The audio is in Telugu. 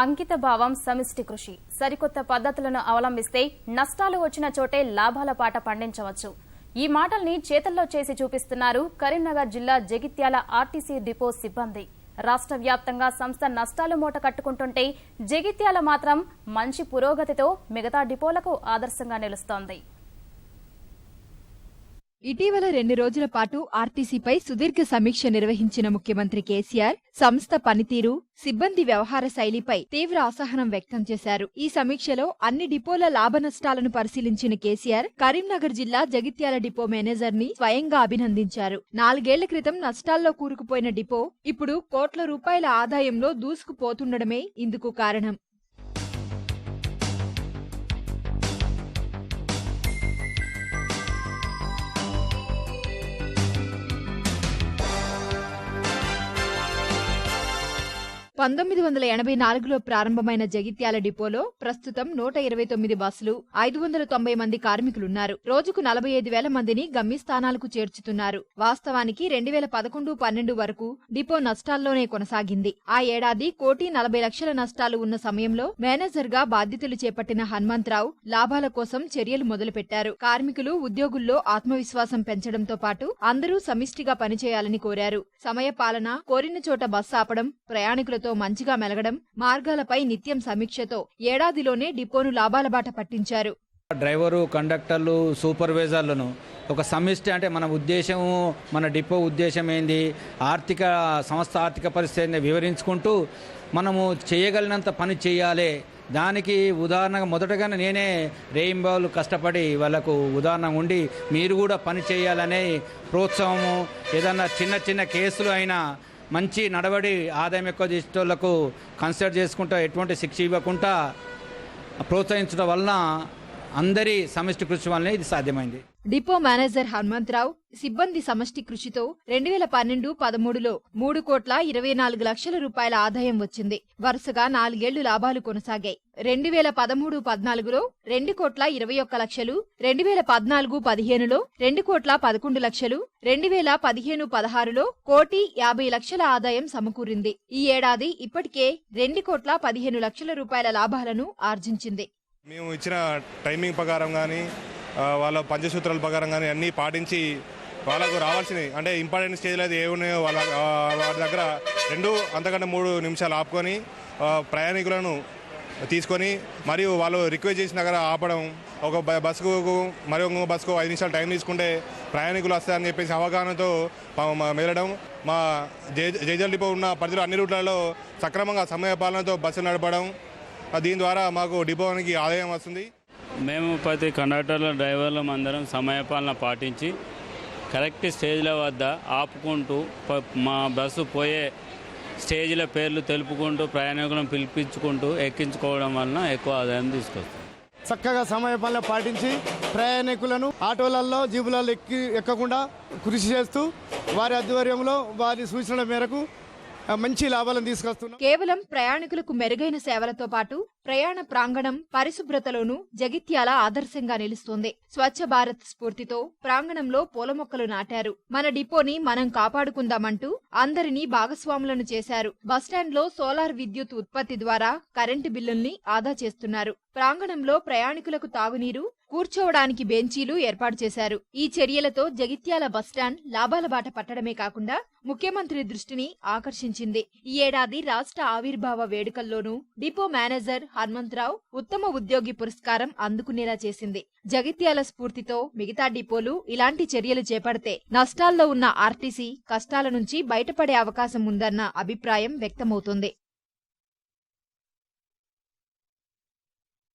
అంకిత భావం సమిష్టి కృషి. సరికొత్త పద్ధతులను అవలంబిస్తే నష్టాలు వచ్చిన చోటే లాభాల పాట పండించవచ్చు. ఈ మాటల్ని చేతల్లో చేసి చూపిస్తున్నారు కరీంనగర్ జిల్లా జగిత్యాల ఆర్టీసీ డిపో సిబ్బంది. రాష్ట్ర వ్యాప్తంగా సంస్థ నష్టాలు మూట కట్టుకుంటుంటే జగిత్యాల మాత్రం మంచి పురోగతితో మిగతా డిపోలకు ఆదర్శంగా నిలుస్తోంది. ఇటీవల రెండు రోజుల పాటు ఆర్టీసీపై సుదీర్ఘ సమీక్ష నిర్వహించిన ముఖ్యమంత్రి కేసీఆర్ సంస్థ పనితీరు సిబ్బంది వ్యవహార శైలిపై తీవ్ర అసహనం వ్యక్తం చేశారు. ఈ సమీక్షలో అన్ని డిపోల లాభ నష్టాలను పరిశీలించిన కేసీఆర్ కరీంనగర్ జిల్లా జగిత్యాల డిపో మేనేజర్ని స్వయంగా అభినందించారు. నాలుగేళ్ళ క్రితం నష్టాల్లో కూరుకుపోయిన డిపో ఇప్పుడు కోట్ల రూపాయల ఆదాయంలో దూసుకుపోతుండడమే ఇందుకు కారణం. పంతొమ్మిది వందల ఎనభై నాలుగులో ప్రారంభమైన జగిత్యాల డిపోలో ప్రస్తుతం నూట ఇరవై తొమ్మిది బస్సులు ఐదు వందల తొంభై మంది కార్మికులున్నారు. రోజుకు నలభై ఐదు వేల మందిని గమ్యస్థానాలకు చేర్చుతున్నారు. వాస్తవానికి రెండు వేల పదకొండు పన్నెండు వరకు డిపో నష్టాల్లోనే కొనసాగింది. ఆ ఏడాది కోటి నలభై లక్షల నష్టాలు ఉన్న సమయంలో మేనేజర్గా బాధ్యతలు చేపట్టిన హనుమంతరావు లాభాల కోసం చర్యలు మొదలుపెట్టారు. కార్మికులు ఉద్యోగుల్లో ఆత్మవిశ్వాసం పెంచడంతో పాటు అందరూ సమిష్టిగా పనిచేయాలని కోరారు. సమయపాలన కోరిన చోట బస్సు ఆపడం ప్రయాణికులతో మంచిగా మెలగడం మార్గాలపై నిత్యం సమీక్షతో ఏడాదిలోనే డిపోను లాభాల బాట పట్టించారు. డ్రైవరు కండక్టర్లు సూపర్వైజర్లను ఒక సమిష్టి అంటే మన ఉద్దేశము మన డిపో ఉద్దేశం ఏంది ఆర్థిక సంస్థ ఆర్థిక పరిస్థితిని వివరించుకుంటూ మనము చేయగలిగినంత పని చేయాలి. దానికి ఉదాహరణగా మొదటగానే నేనే రెయిన్బాల్ కష్టపడి వాళ్ళకు ఉదాహరణ ఉండి మీరు కూడా పని చేయాలనే ప్రోత్సాహము ఏదన్నా చిన్న చిన్న కేసులు అయినా మంచి నడవడి ఆదాయం ఎక్కువ చేసేటోళ్ళకు కన్సిడర్ చేసుకుంటూ ఎటువంటి శిక్ష ఇవ్వకుండా ప్రోత్సహించడం వలన అందరి సమిష్టి కృషి వల్లనే ఇది సాధ్యమైంది. డిపో మేనేజర్ హనుమంతరావు సిబ్బంది సమష్టి కృషితో రెండు వేల పన్నెండు పదమూడులో మూడు కోట్ల ఇరవై నాలుగు లక్షల రూపాయల ఆదాయం వచ్చింది. వరుసగా నాలుగేళ్ళు లాభాలు కొనసాగాయి. రెండు వేల పదమూడు పద్నాలుగులో రెండు కోట్ల ఇరవై ఒక్క లక్షలు రెండు వేల పద్నాలుగు పదిహేనులో రెండు కోట్ల పదకొండు లక్షలు రెండు వేల పదిహేను పదహారులో కోటి యాభై లక్షల ఆదాయం సమకూరింది. ఈ ఏడాది ఇప్పటికే రెండు కోట్ల పదిహేను లక్షల రూపాయల లాభాలను ఆర్జించింది. మేము ఇచ్చిన టైమింగ్ ప్రకారం కానీ వాళ్ళ పంచసూత్రాల ప్రకారం కానీ అన్నీ పాటించి వాళ్ళకు రావాల్సినవి. అంటే ఇంపార్టెంట్ స్టేజ్లో అది ఏ ఉన్నాయో వాళ్ళ ఆ, వాళ్ళ దగ్గర రెండు అంతకంటే మూడు నిమిషాలు ఆపుకొని ప్రయాణికులను తీసుకొని మరియు వాళ్ళు రిక్వెస్ట్ చేసిన దగ్గర ఆపడం ఒక బ- బస్సుకు మరి ఒక బస్సుకు ఐదు నిమిషాలు టైం తీసుకుంటే ప్రయాణికులు వస్తారని చెప్పేసి అవగాహనతో ప- మెలడం. మా జై జేజల్ డిపో ఉన్న పరిధిలో అన్ని రూట్లలో సక్రమంగా సమయ పాలనతో బస్సు నడపడం దీని ద్వారా మాకు డిపోనికి ఆదాయం వస్తుంది. మేము ప్రతి కండక్టర్ల డ్రైవర్లం అందరం సమయపాలన పాటించి కరెక్ట్ స్టేజ్ల వద్ద ఆపుకుంటూ మా బస్సు పోయే స్టేజ్ల పేర్లు తెలుపుకుంటూ ప్రయాణికులను పిలిపించుకుంటూ ఎక్కించుకోవడం వలన ఎక్కువ ఆదాయం తీసుకొస్తాం. చక్కగా సమయపాలన పాటించి ప్రయాణికులను ఆటోలలో జీబులలో ఎక్కి ఎక్కకుండా కృషి చేస్తూ వారి ఆధ్వర్యంలో వారి సూచనల మేరకు మంచి లాభాలను తీసుకొస్తున్నాం. కేవలం ప్రయాణికులకు మెరుగైన సేవలతో పాటు ప్రయాణ ప్రాంగణం పరిశుభ్రతలోనూ జగిత్యాల ఆదర్శంగా నిలుస్తోంది. స్వచ్ఛ భారత్ స్ఫూర్తితో ప్రాంగణంలో పూల మొక్కలు నాటారు. మన డిపోని మనం కాపాడుకుందామంటూ అందరినీ భాగస్వాములను చేశారు. బస్టాండ్లో సోలార్ విద్యుత్ ఉత్పత్తి ద్వారా కరెంటు బిల్లుల్ని ఆదా చేస్తున్నారు. ప్రాంగణంలో ప్రయాణికులకు తాగునీరు కూర్చోవడానికి బెంచీలు ఏర్పాటు చేశారు. ఈ చర్యలతో జగిత్యాల బస్టాండ్ లాభాల బాట పట్టడమే కాకుండా ముఖ్యమంత్రి దృష్టిని ఆకర్షించింది. ఈ ఏడాది రాష్ట్ర ఆవిర్భావ వేడుకల్లోనూ డిపో మేనేజర్ హనుమంతరావు ఉత్తమ ఉద్యోగి పురస్కారం అందుకునేలా చేసింది. జగిత్యాల స్ఫూర్తితో మిగతా డిపోలు ఇలాంటి చర్యలు చేపడితే నష్టాల్లో ఉన్న ఆర్టీసీ కష్టాల నుంచి బయటపడే అవకాశం ఉందన్న అభిప్రాయం వ్యక్తమవుతోంది.